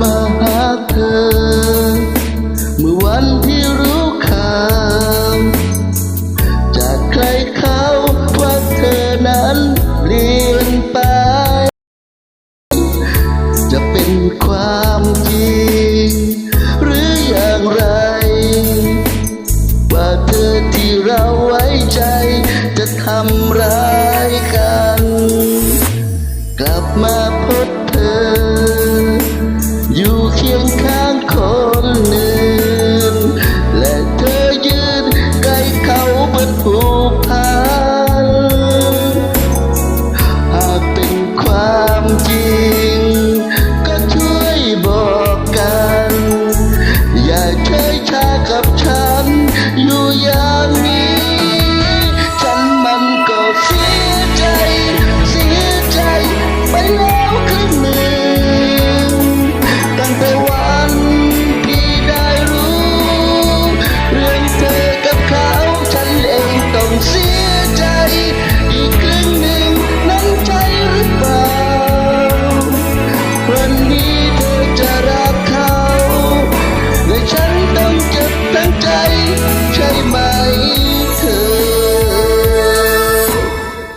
มาหาเธอ เมื่อวันที่รู้ข่าวจากใครเขาว่าเธอนั้นเปลี่ยนไป จะเป็นความ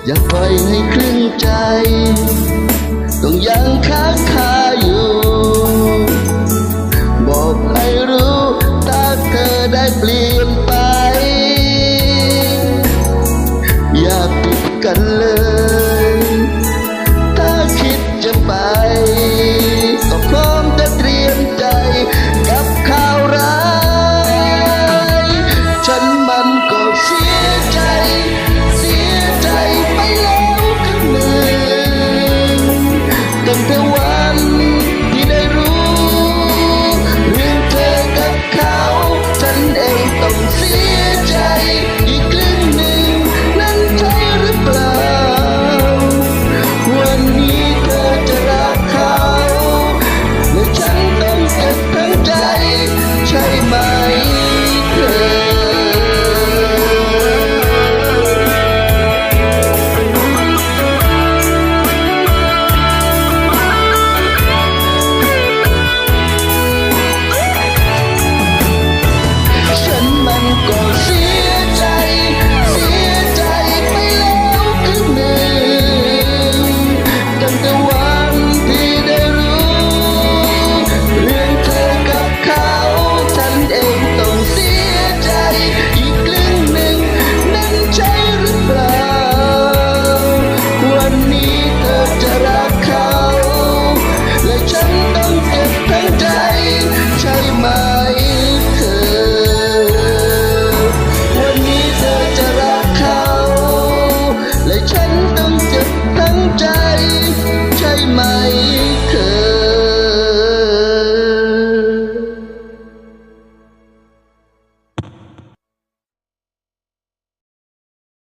อยากปล่อยให้ครึ่งใจ ต้องยังค้างคาอยู่ บอกให้รู้ตาเธอได้เปลี่ยนไป อย่าปิดกันเลย and